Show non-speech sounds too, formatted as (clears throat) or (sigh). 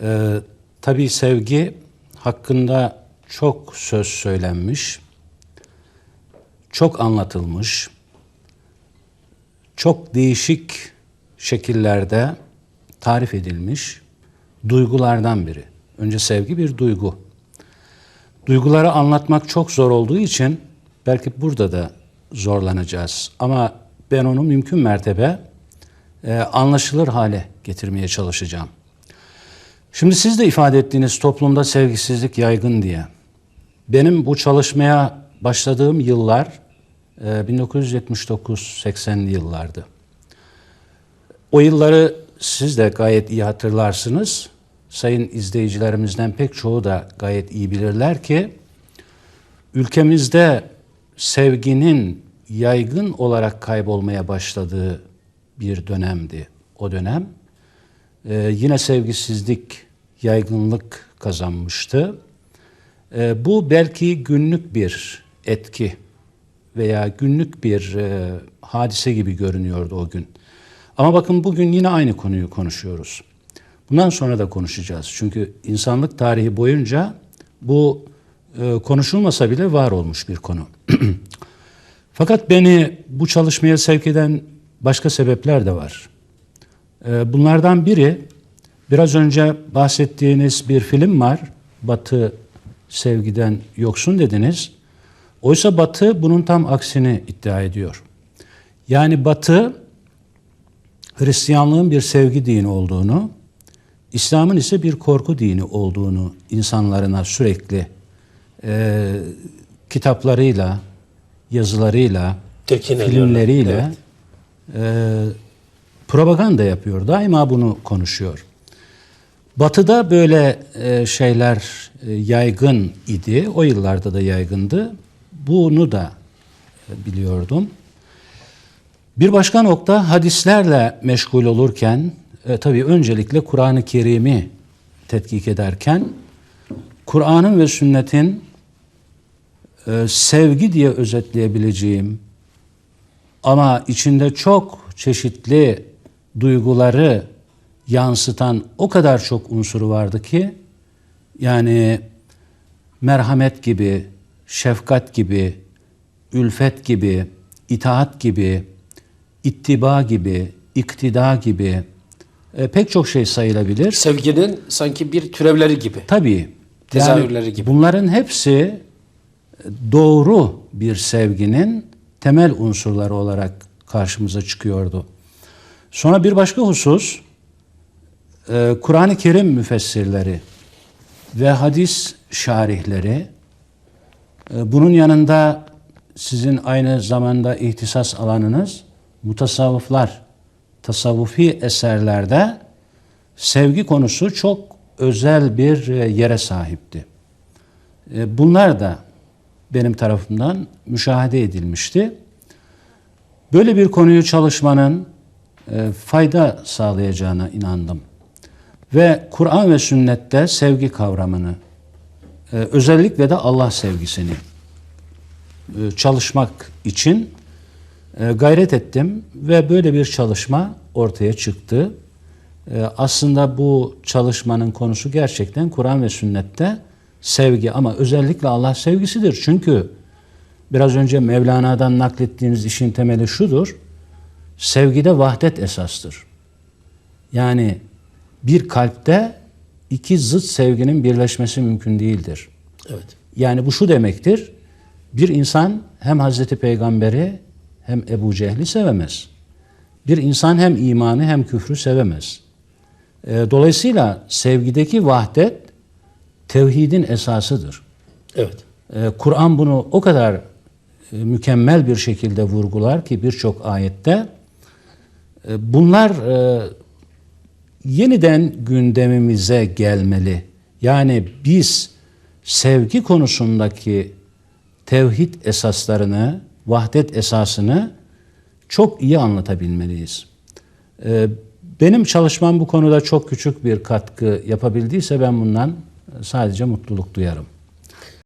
Ee, tabii sevgi hakkında çok söz söylenmiş, çok anlatılmış, çok değişik şekillerde tarif edilmiş duygulardan biri. Önce sevgi bir duygu. Duyguları anlatmak çok zor olduğu için belki burada da zorlanacağız. Ama ben onu mümkün mertebe e, anlaşılır hale getirmeye çalışacağım. Şimdi siz de ifade ettiğiniz toplumda sevgisizlik yaygın diye. Benim bu çalışmaya başladığım yıllar e, 1979-80'li yıllardı. O yılları siz de gayet iyi hatırlarsınız. Sayın izleyicilerimizden pek çoğu da gayet iyi bilirler ki ülkemizde sevginin yaygın olarak kaybolmaya başladığı bir dönemdi o dönem. Ee, yine sevgisizlik yaygınlık kazanmıştı. Ee, bu belki günlük bir etki veya günlük bir e, hadise gibi görünüyordu o gün. Ama bakın bugün yine aynı konuyu konuşuyoruz. Bundan sonra da konuşacağız. Çünkü insanlık tarihi boyunca bu e, konuşulmasa bile var olmuş bir konu. (clears throat) Fakat beni bu çalışmaya sevk eden başka sebepler de var. E, bunlardan biri biraz önce bahsettiğiniz bir film var. Batı sevgiden yoksun dediniz. Oysa Batı bunun tam aksini iddia ediyor. Yani Batı Hristiyanlığın bir sevgi dini olduğunu, İslam'ın ise bir korku dini olduğunu insanlarına sürekli e, kitaplarıyla, yazılarıyla, Tekin filmleriyle e, propaganda yapıyor. Daima bunu konuşuyor. Batı'da böyle e, şeyler e, yaygın idi. O yıllarda da yaygındı. Bunu da e, biliyordum. Bir başka nokta hadislerle meşgul olurken e, tabii öncelikle Kur'an-ı Kerim'i tetkik ederken Kur'an'ın ve sünnetin sevgi diye özetleyebileceğim ama içinde çok çeşitli duyguları yansıtan o kadar çok unsuru vardı ki yani merhamet gibi, şefkat gibi, ülfet gibi, itaat gibi, ittiba gibi, iktida gibi e, pek çok şey sayılabilir. Sevginin sanki bir türevleri gibi. Tabii. Tezahürleri gibi. Bunların hepsi doğru bir sevginin temel unsurları olarak karşımıza çıkıyordu. Sonra bir başka husus, Kur'an-ı Kerim müfessirleri ve hadis şarihleri, e, bunun yanında sizin aynı zamanda ihtisas alanınız mutasavvıflar, tasavvufi eserlerde sevgi konusu çok özel bir e, yere sahipti. E, Bunlar da benim tarafımdan müşahede edilmişti. Böyle bir konuyu çalışmanın fayda sağlayacağına inandım. Ve Kur'an ve sünnette sevgi kavramını, e, özellikle de Allah sevgisini e, çalışmak için e, gayret ettim ve böyle bir çalışma ortaya çıktı. Aslında bu çalışmanın konusu gerçekten Kur'an ve sünnette sevgi ama özellikle Allah sevgisidir. Çünkü biraz önce Mevlana'dan naklettiğiniz işin temeli şudur. Sevgide vahdet esastır. Yani bir kalpte iki zıt sevginin birleşmesi mümkün değildir. Evet. Yani bu şu demektir. Bir insan hem Hazreti Peygamber'i hem Ebu Cehli sevemez. Bir insan hem imanı hem küfrü sevemez. E, Dolayısıyla sevgideki vahdet tevhidin esasıdır. Evet. E, Kur'an bunu o kadar e, mükemmel bir şekilde vurgular ki birçok ayette e, bunlar e, yeniden gündemimize gelmeli. Yani biz sevgi konusundaki tevhid esaslarını, vahdet esasını çok iyi anlatabilmeliyiz. Ee, Benim çalışmam bu konuda çok küçük bir katkı yapabildiyse ben bundan sadece mutluluk duyarım.